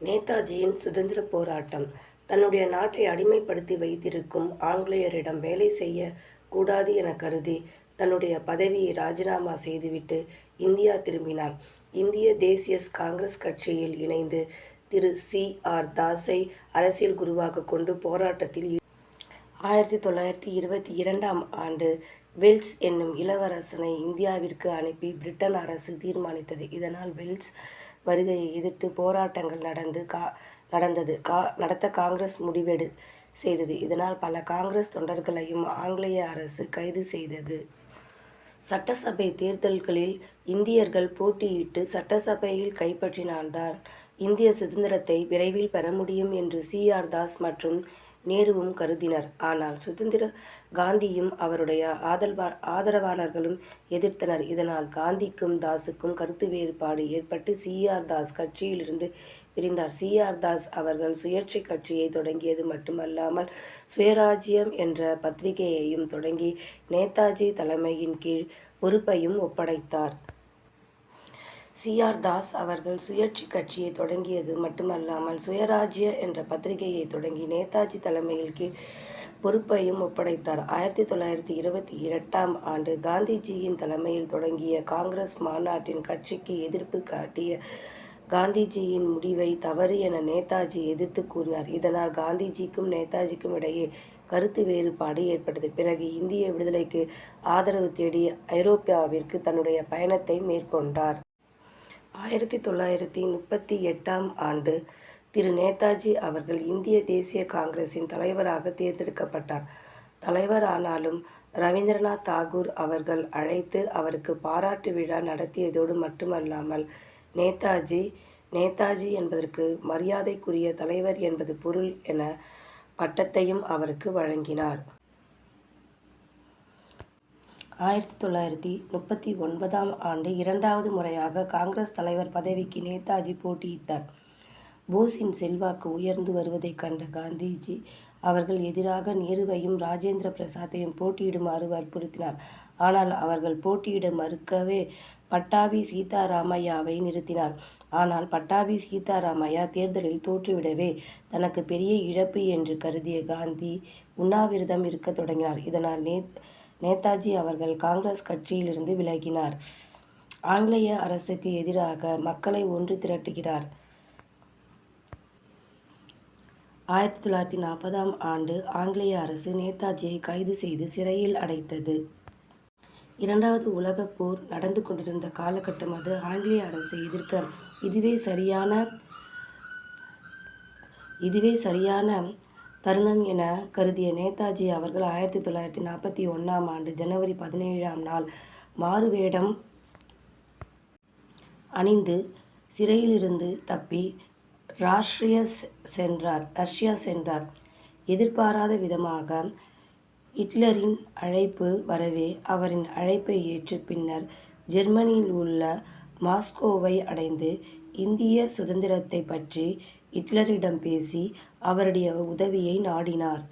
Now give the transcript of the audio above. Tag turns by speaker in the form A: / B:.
A: நேதாஜியின் சுதந்திரப் போராட்டம் தன்னுடைய நாட்டை அடிமைப்படுத்தி வைத்திருக்கும் ஆங்கிலேயரிடம் வேலை செய்ய கூடாது என கருதி தன்னுடைய பதவியை ராஜினாமா செய்துவிட்டு இந்தியா திரும்பினார். இந்திய தேசிய காங்கிரஸ் கட்சியில் இணைந்து திரு. சி. ஆர். தாஸை அரசியல் குருவாக கொண்டு போராட்டத்தில் ஆயிரத்தி தொள்ளாயிரத்தி இருபத்தி இரண்டாம் ஆண்டு வெல்ஸ் என்னும் இளவரசனை இந்தியாவிற்கு அனுப்பி பிரிட்டன் அரசு தீர்மானித்தது. இதனால் வெல்ஸ் வருகையை எதிர்த்து போராட்டங்கள் நடந்து கா நடந்தது கா நடத்த காங்கிரஸ் முடிவெடு செய்தது. இதனால் பல காங்கிரஸ் தொண்டர்களையும் ஆங்கிலேய அரசு கைது செய்தது. சட்டசபை தேர்தல்களில் இந்தியர்கள் போட்டியிட்டு சட்டசபையில் கைப்பற்றினால்தான் இந்திய சுதந்திரத்தை விரைவில் பெற முடியும் என்று சி. ஆர். தாஸ் மற்றும் நேருவும் கருதினர். ஆனால் சுதந்திர காந்தியும் அவருடைய ஆதரவாளர்களும் எதிர்த்தனர். இதனால் காந்திக்கும் தாஸுக்கும் கருத்து வேறுபாடு ஏற்பட்டு சிஆர் தாஸ் கட்சியிலிருந்து பிரிந்தார். சி. ஆர். தாஸ் அவர்கள் சுயேட்சை கட்சியை தொடங்கியது மட்டுமல்லாமல் சுயராஜ்யம் என்ற பத்திரிகையையும் தொடங்கி நேதாஜி தலைமையின் கீழ் பொறுப்பையும் ஒப்படைத்தார். சி. ஆர். தாஸ் அவர்கள் சுயேட்சைக் கட்சியை தொடங்கியது மட்டுமல்லாமல் சுயராஜ்ய என்ற பத்திரிகையைத் தொடங்கி நேதாஜி தலைமையில் கீழ் பொறுப்பையும் ஒப்படைத்தார். ஆயிரத்தி தொள்ளாயிரத்தி இருபத்தி இரண்டாம் ஆண்டு காந்திஜியின் தலைமையில் தொடங்கிய காங்கிரஸ் மாநாட்டின் கட்சிக்கு எதிர்ப்பு காட்டிய காந்திஜியின் முடிவை தவறு என நேதாஜி எதிர்த்து கூறினார். இதனால் காந்திஜிக்கும் நேதாஜிக்கும் இடையே கருத்து வேறுபாடு ஏற்பட்டது. பிறகு இந்திய விடுதலைக்கு ஆதரவு தேடி ஐரோப்பியாவிற்கு தன்னுடைய பயணத்தை மேற்கொண்டார். ஆயிரத்தி தொள்ளாயிரத்தி முப்பத்தி எட்டாம் ஆண்டு திரு. நேதாஜி அவர்கள் இந்திய தேசிய காங்கிரசின் தலைவராக தேர்ந்தெடுக்கப்பட்டார். தலைவர் ஆனாலும் ரவீந்திரநாத் தாகூர் அவர்கள் அழைத்து அவருக்கு பாராட்டு விழா நடத்தியதோடு மட்டுமல்லாமல் நேதாஜி நேதாஜி என்பதற்கு மரியாதைக்குரிய தலைவர் என்பது பொருள் என பட்டத்தையும் அவருக்கு வழங்கினார். ஆயிரத்தி தொள்ளாயிரத்தி முப்பத்தி ஒன்பதாம் ஆண்டு இரண்டாவது முறையாக காங்கிரஸ் தலைவர் பதவிக்கு நேதாஜி போட்டியிட்டார். போஸின் செல்வாக்கு உயர்ந்து வருவதைக் கண்ட காந்திஜி அவர்கள் எதிராக நேருவையும் ராஜேந்திர பிரசாத்தையும் போட்டியிடுமாறு வற்புறுத்தினார். ஆனால் அவர்கள் போட்டியிட மறுக்கவே பட்டாபி சீதாராமையாவை நிறுத்தினார். ஆனால் பட்டாபி சீதாராமையா தேர்தலில் தோற்றுவிடவே தனக்கு பெரிய இழப்பு என்று கருதிய காந்தி உண்ணாவிரதம் இருக்கத் தொடங்கினார். இதனால் நேதாஜி அவர்கள் காங்கிரஸ் கட்சியிலிருந்து விலகினார். ஆங்கிலேய அரசுக்கு எதிராக மக்களை ஒன்று திரட்டுகிறார். ஆயிரத்தி தொள்ளாயிரத்தி நாற்பதாம் ஆண்டு ஆங்கிலேய அரசு நேதாஜியை கைது செய்து சிறையில் அடைத்தது. இரண்டாவது உலகப் போர் நடந்து கொண்டிருந்த காலகட்டம் அது. ஆங்கிலேய அரசை எதிர்க்க இதுவே சரியான இதுவே சரியான தருணம் என கருதிய நேதாஜி அவர்கள் ஆயிரத்தி தொள்ளாயிரத்தி நாற்பத்தி ஒன்றாம் ஆண்டு ஜனவரி பதினேழாம் நாள் மாறுவேடம் அணிந்து சிறையிலிருந்து தப்பி ரஷ்யா சென்றார். எதிர்பாராத விதமாக ஹிட்லரின் அழைப்பு வரவே அவரின் அழைப்பை ஏற்று பின்னர் ஜெர்மனியில் உள்ள மாஸ்கோவை அடைந்து இந்திய சுதந்திரத்தைப் பற்றி ஹிட்லரிடம் பேசி அவருடைய உதவியை நாடினார்.